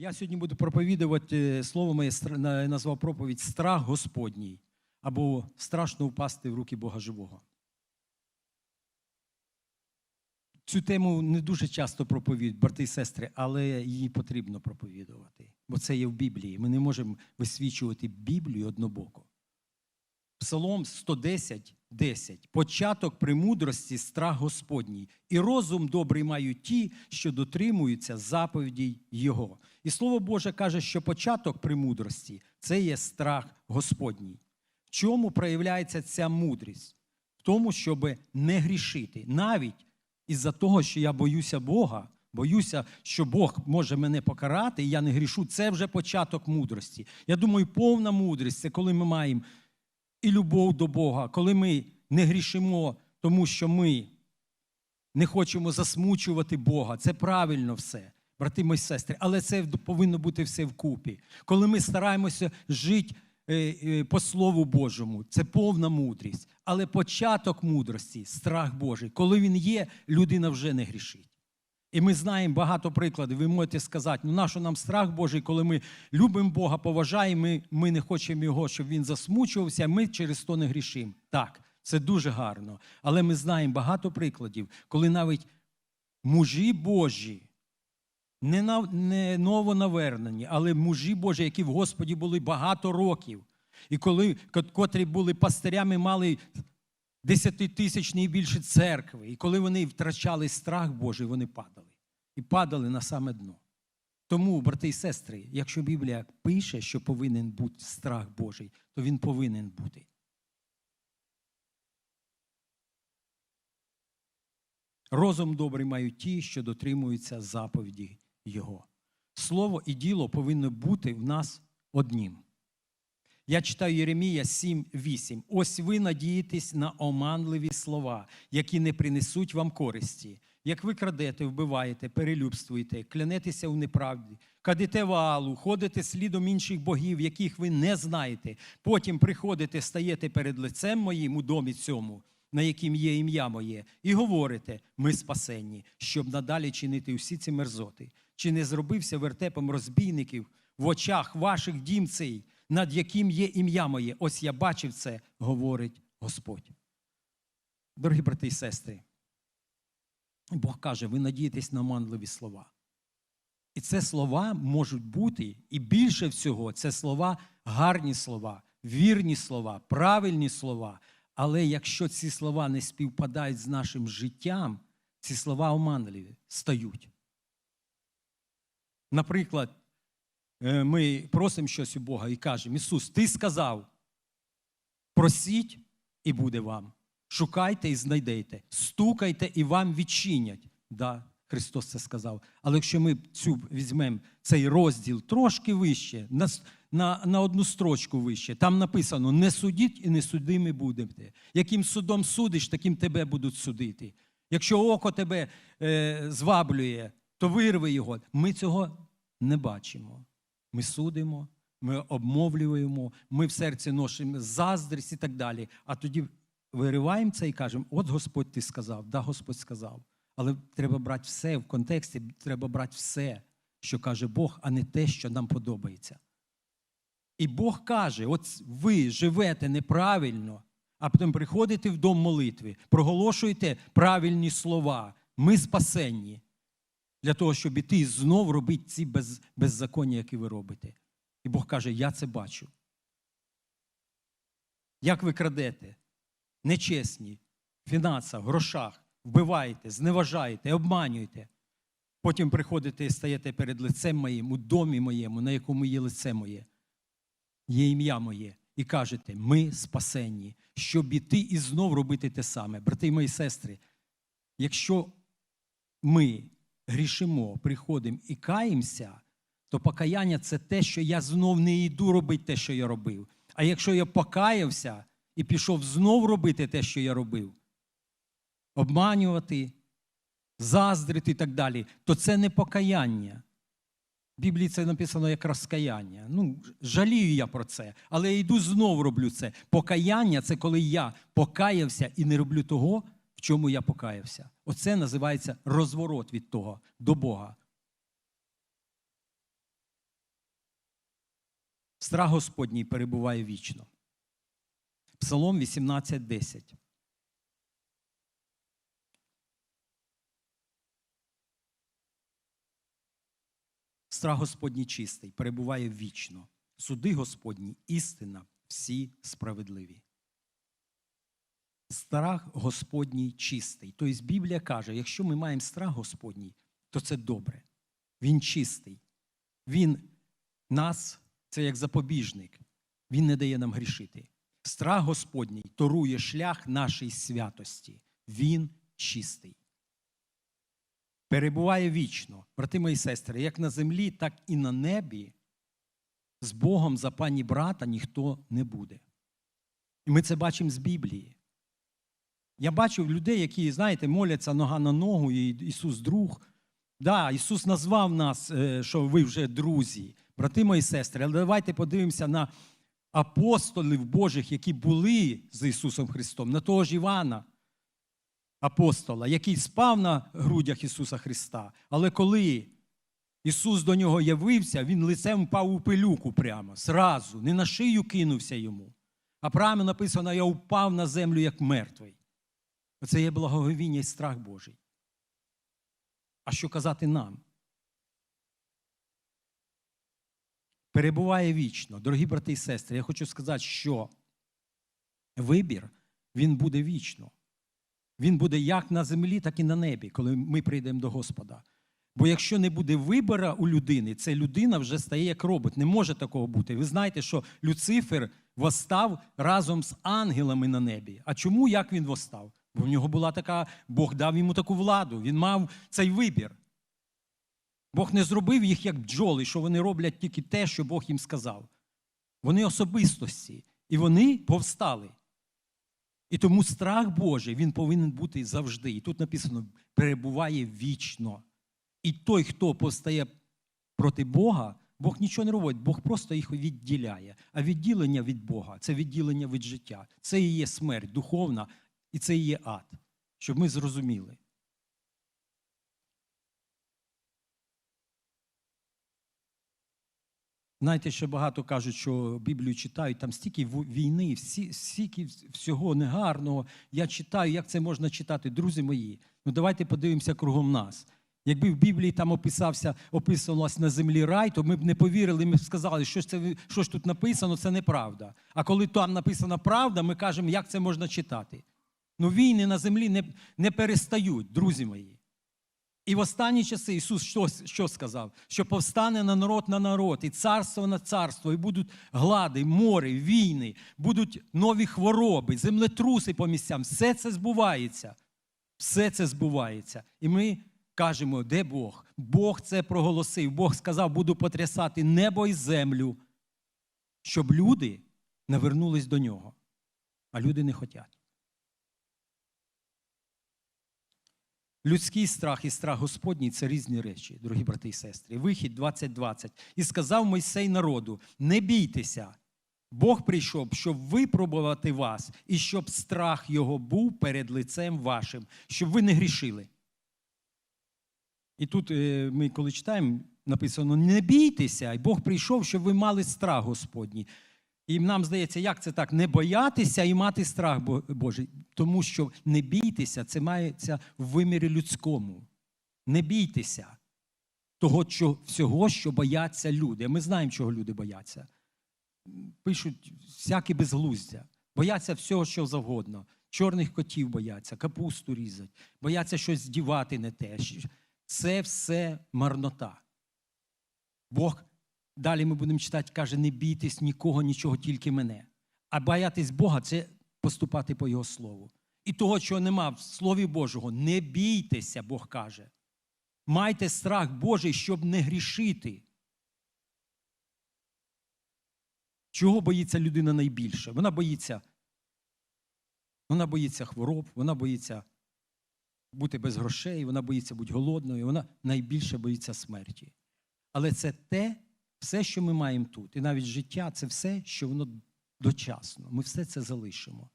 Я сьогодні буду проповідувати е, слово моє назвав проповідь Страх Господній або страшно впасти в руки Бога живого. Цю тему не дуже часто проповідують брати і сестри, але її потрібно проповідувати, бо це є в Біблії. Ми не можемо висвічувати Біблію однобоко. Псалом 110, 10. Початок премудрості страх Господній, і розум добрий мають ті, що дотримуються заповідей Його. І Слово Боже каже, що початок премудрості це є страх Господній. В чому проявляється ця мудрість? В тому, щоб не грішити. Навіть із-за того, що я боюся Бога, боюся, що Бог може мене покарати, і я не грішу, це вже початок мудрості. Я думаю, повна мудрість це коли ми маємо і любов до Бога, коли ми не грішимо, тому що ми не хочемо засмучувати Бога. Це правильно все, брати мої сестри, але це повинно бути все вкупі. Коли ми стараємося жити е, е, по Слову Божому, це повна мудрість. Але початок мудрості страх Божий. Коли він є, людина вже не грішить. І ми знаємо багато прикладів. Ви можете сказати, ну нащо нам страх Божий, коли ми любимо Бога, поважаємо, ми, ми не хочемо Його, щоб він засмучувався, ми через то не грішимо. Так, це дуже гарно. Але ми знаємо багато прикладів, коли навіть мужі Божі, не, на, не новонавернені, але мужі Божі, які в Господі були багато років, і коли котрі були пастирями, мали десятитисячні і більше церкви. І коли вони втрачали страх Божий, вони падали. І падали на саме дно. Тому, брати і сестри, якщо Біблія пише, що повинен бути страх Божий, то він повинен бути. Розум добрий мають ті, що дотримуються заповіді Його. Слово і діло повинно бути в нас однім. Я читаю Єремія 7:8. Ось ви надієтесь на оманливі слова, які не принесуть вам користі. Як ви крадете, вбиваєте, перелюбствуєте, клянетеся в неправді, кадите ваалу, ходите слідом інших богів, яких ви не знаєте. Потім приходите, стаєте перед лицем моїм у домі цьому, на яким є ім'я моє, і говорите: ми спасенні, щоб надалі чинити всі ці мерзоти. Чи не зробився вертепом розбійників в очах ваших дім цей, над яким є ім'я моє? Ось я бачив це, говорить Господь. Дорогі брати і сестри, Бог каже, ви надієтесь на манливі слова. І це слова можуть бути, і більше всього, це слова гарні слова, вірні слова, правильні слова. Але якщо ці слова не співпадають з нашим життям, ці слова оманливі стають. Наприклад, е, ми просимо щось у Бога і кажемо: Ісус, Ти сказав, просіть і буде вам. Шукайте і знайдете, стукайте і вам відчинять. Да, Христос це сказав. Але якщо ми цю візьмемо цей розділ трошки вище, на, на, на одну строчку вище, там написано: не судіть і не судимі будете. Яким судом судиш, таким тебе будуть судити. Якщо око тебе е, зваблює, то вирви його. Ми цього не бачимо. Ми судимо, ми обмовлюємо, ми в серці носимо заздрість і так далі. А тоді вириваємо це і кажемо: от Господь ти сказав, да, Господь сказав. Але треба брати все в контексті, треба брати все, що каже Бог, а не те, що нам подобається. І Бог каже: от ви живете неправильно, а потім приходите в дом молитви, проголошуєте правильні слова. Ми спасенні для того, щоб іти і знов робити ці без, беззаконня, які ви робите. І Бог каже: Я це бачу. Як ви крадете? Нечесні, в фінансах, грошах, вбиваєте, зневажаєте, обманюєте. Потім приходите і стаєте перед лицем моїм, у домі моєму, на якому є лице моє, є ім'я моє, і кажете, ми спасенні, щоб іти і знов робити те саме. Брати мої сестри, якщо ми грішимо, приходимо і каємося, то покаяння це те, що я знов не йду робити те, що я робив. А якщо я покаявся і пішов знов робити те, що я робив, обманювати, заздрити і так далі, то це не покаяння. В Біблії це написано як розкаяння. Ну, жалію я про це, але я йду знов роблю це. Покаяння це коли я покаявся і не роблю того, в чому я покаявся. Оце називається розворот від того до Бога. Страх Господній перебуває вічно. Псалом 18.10. Страх Господній чистий, перебуває вічно. Суди Господні, істина, всі справедливі. Страх Господній чистий. Тобто Біблія каже, якщо ми маємо страх Господній, то це добре. Він чистий. Він нас, це як запобіжник, він не дає нам грішити. Страх Господній торує шлях нашої святості. Він чистий. Перебуває вічно, брати мої сестри, як на землі, так і на небі. З Богом за пані брата ніхто не буде. І ми це бачимо з Біблії. Я бачив людей, які, знаєте, моляться нога на ногу, і Ісус друг. Да, Ісус назвав нас, е, що ви вже друзі, брати мої сестри. Але давайте подивимося на апостолів Божих, які були з Ісусом Христом, на того ж Івана, апостола, який спав на грудях Ісуса Христа. Але коли Ісус до нього явився, він лицем впав у пилюку прямо, зразу, не на шию кинувся йому. А правильно написано: я впав на землю як мертвий. Оце є благоговіння і страх Божий. А що казати нам? Перебуває вічно. Дорогі брати і сестри, я хочу сказати, що вибір він буде вічно. Він буде як на землі, так і на небі, коли ми прийдемо до Господа. Бо якщо не буде вибора у людини, це людина вже стає як робот. Не може такого бути. Ви знаєте, що Люцифер восстав разом з ангелами на небі. А чому як він восстав? Бо в нього була така, Бог дав йому таку владу, він мав цей вибір. Бог не зробив їх як бджоли, що вони роблять тільки те, що Бог їм сказав. Вони особистості, і вони повстали. І тому страх Божий він повинен бути завжди. І тут написано: перебуває вічно. І той, хто повстає проти Бога, Бог нічого не робить, Бог просто їх відділяє. А відділення від Бога це відділення від життя. Це і є смерть духовна, і це і є ад. Щоб ми зрозуміли. Знаєте, ще багато кажуть, що Біблію читають, там стільки війни, всі, стільки всього негарного. Я читаю, як це можна читати, друзі мої. Ну давайте подивимося кругом нас. Якби в Біблії там описався, описувалось на землі рай, то ми б не повірили, ми б сказали, що це що ж тут написано, це неправда. А коли там написана правда, ми кажемо, як це можна читати. Ну війни на землі не не перестають, друзі мої. І в останні часи Ісус що, що сказав? Що повстане на народ на народ, і царство на царство, і будуть глади, море, війни, будуть нові хвороби, землетруси по місцям. Все це збувається. Все це збувається. І ми кажемо, де Бог? Бог це проголосив. Бог сказав, буду потрясати небо і землю, щоб люди не вернулись до нього. А люди не хочуть. Людський страх і страх Господній це різні речі, дорогі брати і сестри. Вихід 2020. І сказав Мойсей народу: не бійтеся. Бог прийшов, щоб випробувати вас, і щоб страх його був перед лицем вашим, щоб ви не грішили. І тут е, ми, коли читаємо, написано: не бійтеся, і Бог прийшов, щоб ви мали страх Господній. І нам здається, як це так? Не боятися і мати страх Божий. Тому що не бійтеся, це мається в вимірі людському. Не бійтеся того, що, всього, що бояться люди. Ми знаємо, чого люди бояться. Пишуть всяке безглуздя, бояться всього, що завгодно. Чорних котів бояться, капусту різать, бояться щось здівати не те. Це все марнота. Бог Далі ми будемо читати, каже, не бійтесь нікого, нічого, тільки мене. А боятись Бога це поступати по Його слову. І того, чого нема в Слові Божого, не бійтеся, Бог каже. Майте страх Божий, щоб не грішити. Чого боїться людина найбільше? Вона боїться. Вона боїться хвороб, вона боїться бути без грошей, вона боїться бути голодною, вона найбільше боїться смерті. Але це те, все, що ми маємо тут, і навіть життя це все, що воно дочасно. Ми все це залишимо.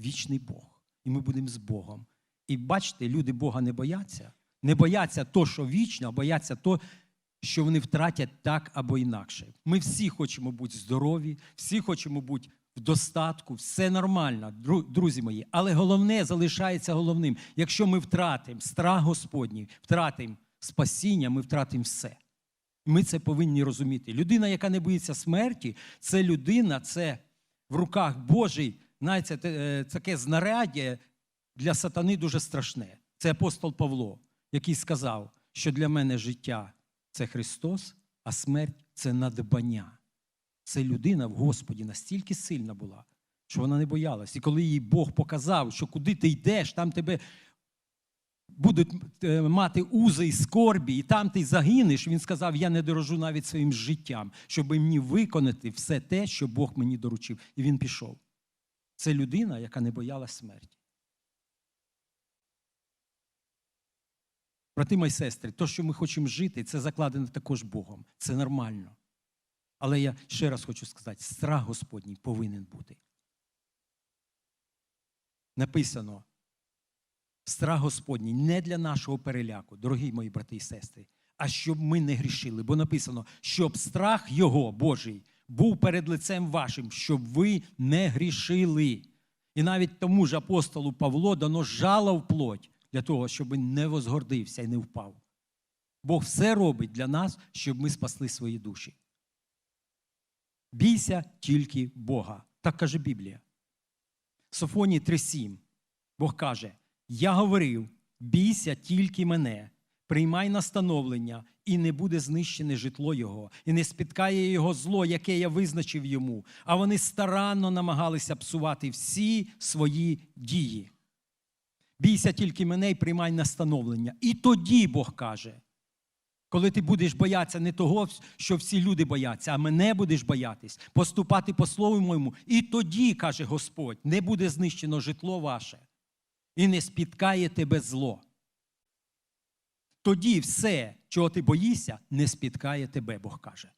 Вічний Бог. І ми будемо з Богом. І бачите, люди Бога не бояться. Не бояться то, що вічно, а бояться то, що вони втратять так або інакше. Ми всі хочемо бути здорові, всі хочемо бути в достатку, все нормально, друзі мої. Але головне залишається головним. Якщо ми втратимо страх Господній, втратимо спасіння, ми втратимо все. Ми це повинні розуміти. Людина, яка не боїться смерті, це людина, це в руках Божий, знаєте, те- е, таке знаряддя для сатани дуже страшне. Це апостол Павло, який сказав, що для мене життя це Христос, а смерть це надбання. Це людина в Господі настільки сильна була, що вона не боялась. І коли їй Бог показав, що куди ти йдеш, там тебе будуть е, мати узи і скорбі, і там ти загинеш. Він сказав: Я не дорожу навіть своїм життям, щоб мені виконати все те, що Бог мені доручив. І він пішов. Це людина, яка не боялась смерті. Брати мої сестри, то, що ми хочемо жити, це закладено також Богом. Це нормально. Але я ще раз хочу сказати: страх Господній повинен бути. Написано: страх Господній не для нашого переляку, дорогі мої брати і сестри, а щоб ми не грішили. Бо написано, щоб страх Його Божий був перед лицем вашим, щоб ви не грішили. І навіть тому ж апостолу Павло дано жало в плоть для того, щоб він не возгордився і не впав. Бог все робить для нас, щоб ми спасли свої душі. Бійся тільки Бога. Так каже Біблія. Софонії 3:7. Бог каже: Я говорив, бійся тільки мене, приймай настановлення, і не буде знищене житло його, і не спіткає його зло, яке я визначив йому. А вони старанно намагалися псувати всі свої дії. Бійся тільки мене і приймай настановлення. І тоді Бог каже, коли ти будеш боятися не того, що всі люди бояться, а мене будеш боятись, поступати по слову моєму, і тоді, каже Господь, не буде знищено житло ваше, і не спіткає тебе зло. Тоді все, чого ти боїшся, не спіткає тебе, Бог каже.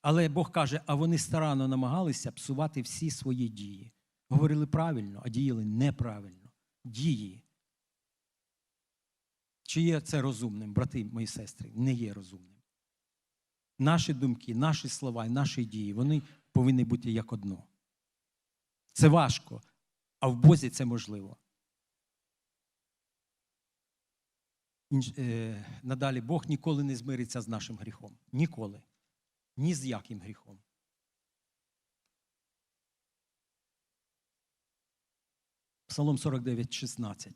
Але Бог каже, а вони старанно намагалися псувати всі свої дії. Говорили правильно, а діяли неправильно. Дії. Чи є це розумним, брати мої сестри? Не є розумним. Наші думки, наші слова наші дії, вони повинні бути як одно. Це важко, а в Бозі це можливо. Е, Надалі Бог ніколи не змириться з нашим гріхом. Ніколи. Ні з яким гріхом. Псалом 49, 16.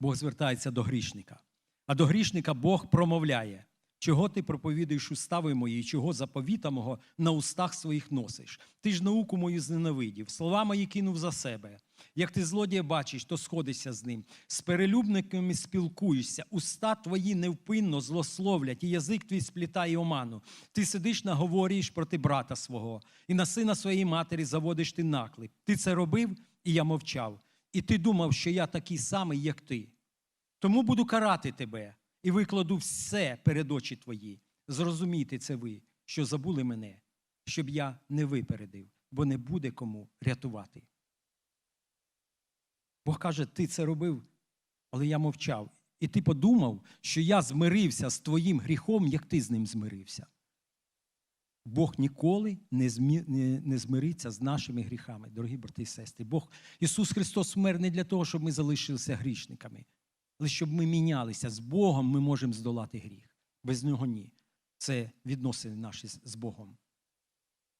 Бог звертається до грішника. А до грішника Бог промовляє, чого ти проповідуєш устави мої, чого заповіта мого на устах своїх носиш. Ти ж науку мою зненавидів, слова мої кинув за себе. Як ти злодія бачиш, то сходишся з ним. З перелюбниками спілкуєшся, уста твої невпинно злословлять, і язик твій сплітає оману. Ти сидиш наговорюєш проти брата свого, і на сина своєї матері заводиш ти наклеп. Ти це робив, і я мовчав. І ти думав, що я такий самий, як ти. Тому буду карати тебе і викладу все перед очі твої. Зрозумійте це ви, що забули мене, щоб я не випередив, бо не буде кому рятувати. Бог каже, ти це робив, але я мовчав. І ти подумав, що я змирився з твоїм гріхом, як ти з ним змирився. Бог ніколи не, змі... не, не змириться з нашими гріхами, дорогі брати і сестри. Бог Ісус Христос вмер не для того, щоб ми залишилися грішниками, але щоб ми мінялися з Богом, ми можемо здолати гріх. Без нього ні. Це відносини наші з Богом.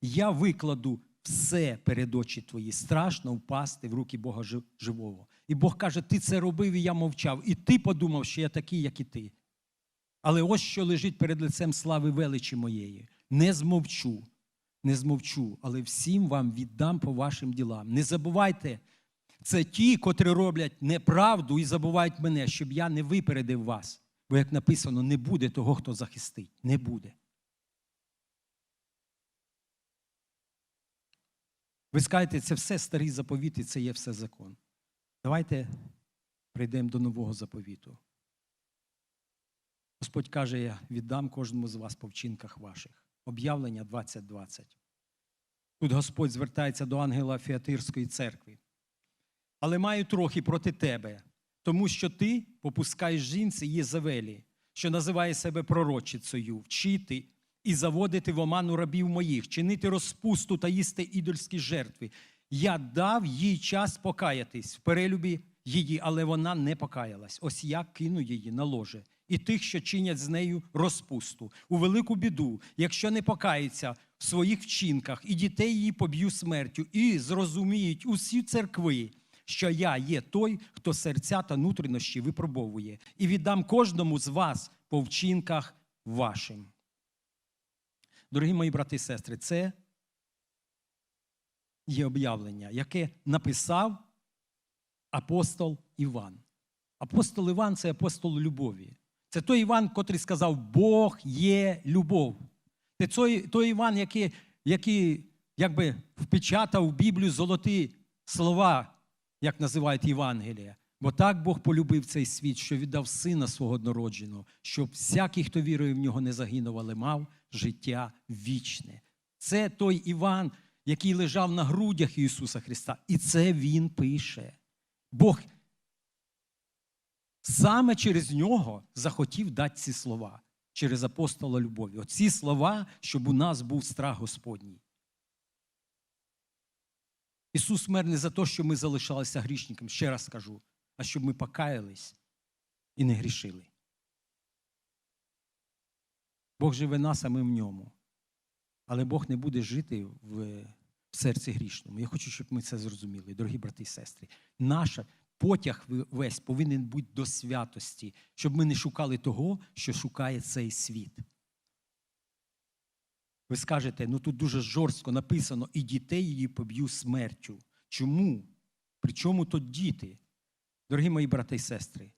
Я викладу все перед очі твої. Страшно впасти в руки Бога живого. І Бог каже: ти це робив, і я мовчав. І ти подумав, що я такий, як і ти. Але ось що лежить перед лицем слави величі моєї. Не змовчу, не змовчу, але всім вам віддам по вашим ділам. Не забувайте, це ті, котрі роблять неправду і забувають мене, щоб я не випередив вас. Бо, як написано, не буде того, хто захистить. Не буде. Ви скажете, це все старі заповіти, це є все закон. Давайте прийдемо до нового заповіту. Господь каже, я віддам кожному з вас по вчинках ваших. Об'явлення 2020. Тут Господь звертається до ангела Фіатирської церкви. Але маю трохи проти тебе, тому що ти попускаєш жінці Єзавелі, що називає себе пророчицею, вчити і заводити в оману рабів моїх, чинити розпусту та їсти ідольські жертви. Я дав їй час покаятись в перелюбі її, але вона не покаялась. Ось я кину її на ложе. І тих, що чинять з нею розпусту, у велику біду, якщо не покаються в своїх вчинках, і дітей її поб'ю смертю, і зрозуміють усі церкви, що я є той, хто серця та внутрішнощі випробовує, і віддам кожному з вас по вчинках вашим. Дорогі мої брати і сестри, це є об'явлення, яке написав апостол Іван. Апостол Іван це апостол любові. Це той Іван, котрий сказав, Бог є любов. Це той, той Іван, який, який якби впечатав в Біблію золоті слова, як називають Євангелія. Бо так Бог полюбив цей світ, що віддав сина свого однородженого, щоб всякий, хто вірує в нього, не загинув, але мав життя вічне. Це той Іван, який лежав на грудях Ісуса Христа. І це Він пише. Бог саме через нього захотів дати ці слова, через апостола любові. Оці слова, щоб у нас був страх Господній. Ісус мер не за те, що ми залишалися грішниками, ще раз скажу, а щоб ми покаялись і не грішили. Бог живе нас, а ми в ньому. Але Бог не буде жити в серці грішному. Я хочу, щоб ми це зрозуміли, дорогі брати і сестри. Наш потяг весь повинен бути до святості, щоб ми не шукали того, що шукає цей світ. Ви скажете, ну тут дуже жорстко написано, і дітей її поб'ю смертю. Чому? Причому тут діти? Дорогі мої брати і сестри,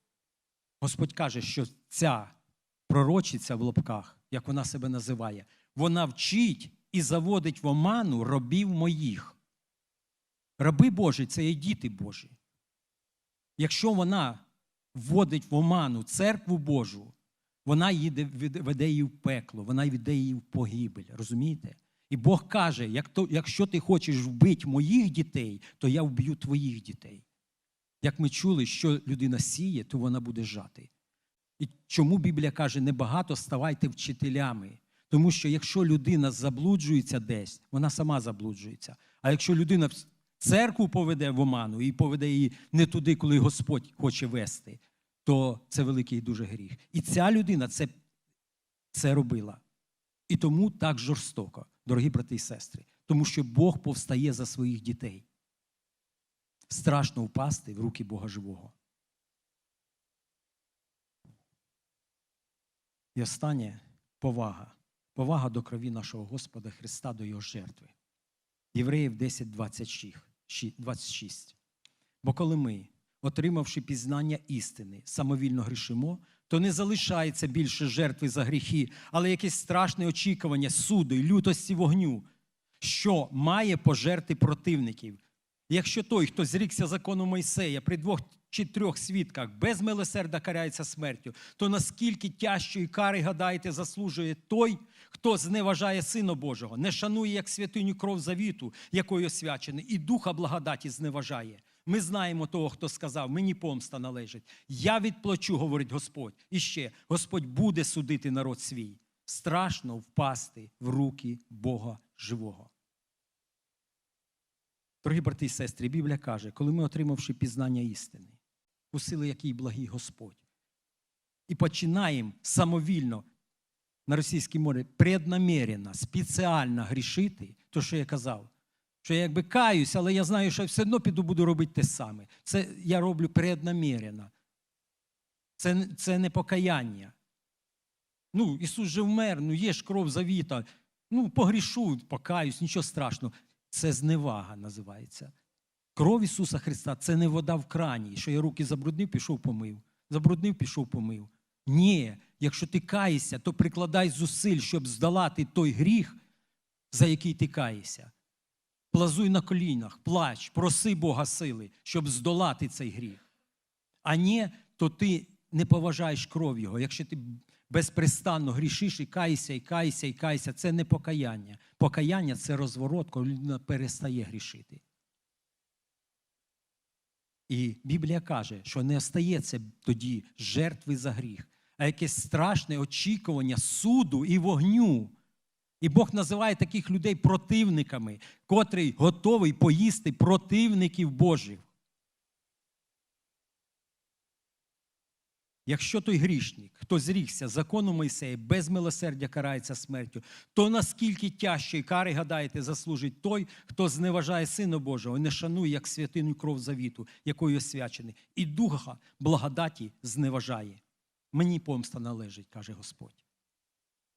Господь каже, що ця пророчиця в лапках, як вона себе називає, вона вчить і заводить в оману рабів моїх. Раби Божі це є діти Божі. Якщо вона вводить в оману церкву Божу, вона їде, веде її в пекло, вона веде її в погибель. Розумієте? І Бог каже: як то, якщо ти хочеш вбити моїх дітей, то я вб'ю твоїх дітей. Як ми чули, що людина сіє, то вона буде жати. І чому Біблія каже, небагато ставайте вчителями? Тому що якщо людина заблуджується десь, вона сама заблуджується. А якщо людина церкву поведе в оману і поведе її не туди, коли Господь хоче вести, то це великий дуже гріх. І ця людина це, це робила. І тому так жорстоко, дорогі брати і сестри, тому що Бог повстає за своїх дітей. Страшно впасти в руки Бога живого. І останнє повага. Повага до крові нашого Господа Христа, до Його жертви. Євреїв 10, 26. Бо коли ми, отримавши пізнання істини, самовільно грішимо, то не залишається більше жертви за гріхи, але якесь страшне очікування суду і лютості вогню, що має пожерти противників. Якщо той, хто зрікся закону Мойсея при двох чи трьох свідках без милосерда карається смертю, то наскільки тяжчої кари, гадаєте, заслужує той, хто зневажає Сина Божого, не шанує як святиню кров завіту, якою освячений, і духа благодаті зневажає. Ми знаємо того, хто сказав, мені помста належить. Я відплачу, говорить Господь. І ще Господь буде судити народ свій. Страшно впасти в руки Бога живого. Дорогі брати і сестри, Біблія каже, коли ми, отримавши пізнання істини, у сили який благий Господь, і починаємо самовільно на російській морі преднамірено, спеціально грішити, то що я казав, що я якби каюсь, але я знаю, що я все одно піду буду робити те саме. Це я роблю преднамірено. Це, це не покаяння. Ну, Ісус же вмер, ну є ж кров завіта. Ну, погрішу, покаюсь, нічого страшного. Це зневага називається. Кров Ісуса Христа це не вода в крані, що я руки забруднив, пішов помив. Забруднив, пішов помив. Ні, якщо ти каєшся, то прикладай зусиль, щоб здолати той гріх, за який ти каєшся. Плазуй на колінах, плач, проси Бога сили, щоб здолати цей гріх. А ні, то ти не поважаєш кров Його. Якщо ти безпрестанно грішиш і каєшся, і каєшся, і каєшся, це не покаяння. Покаяння це розворот, коли людина перестає грішити. І Біблія каже, що не остається тоді жертви за гріх, а якесь страшне очікування суду і вогню. І Бог називає таких людей противниками, котрий готовий поїсти противників Божих. Якщо той грішник, хто зрігся закону Мойсея, без милосердя карається смертю, то наскільки тяжчої кари, гадаєте, заслужить той, хто зневажає Сина Божого і не шанує як святину кров завіту, якою освячений, і духа благодаті зневажає. Мені помста належить, каже Господь.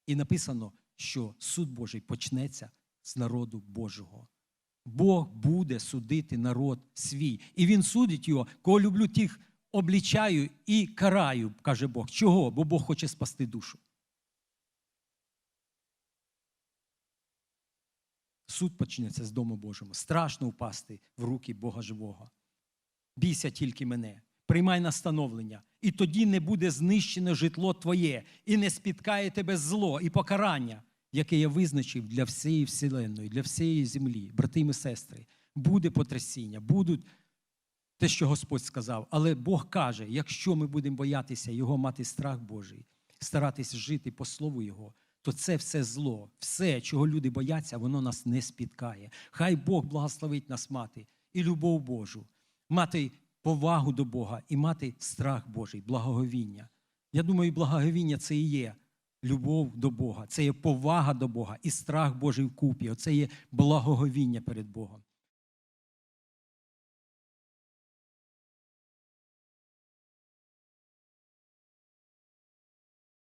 І написано, що суд Божий почнеться з народу Божого. Бог буде судити народ свій. І він судить його, кого люблю, тих облічаю і караю, каже Бог. Чого? Бо Бог хоче спасти душу. Суд почнеться з Дому Божого. Страшно впасти в руки Бога живого. Бійся тільки мене, приймай настановлення, і тоді не буде знищене житло твоє, і не спіткає тебе зло і покарання, яке я визначив для всієї вселенної, для всієї землі, брати і сестри. Буде потрясіння, будуть те, що Господь сказав. Але Бог каже: якщо ми будемо боятися Його мати страх Божий, старатись жити по слову Його, то це все зло, все, чого люди бояться, воно нас не спіткає. Хай Бог благословить нас мати і любов Божу, мати повагу до Бога і мати страх Божий, благоговіння. Я думаю, благоговіння це і є любов до Бога, це є повага до Бога і страх Божий вкупі. Оце є благоговіння перед Богом.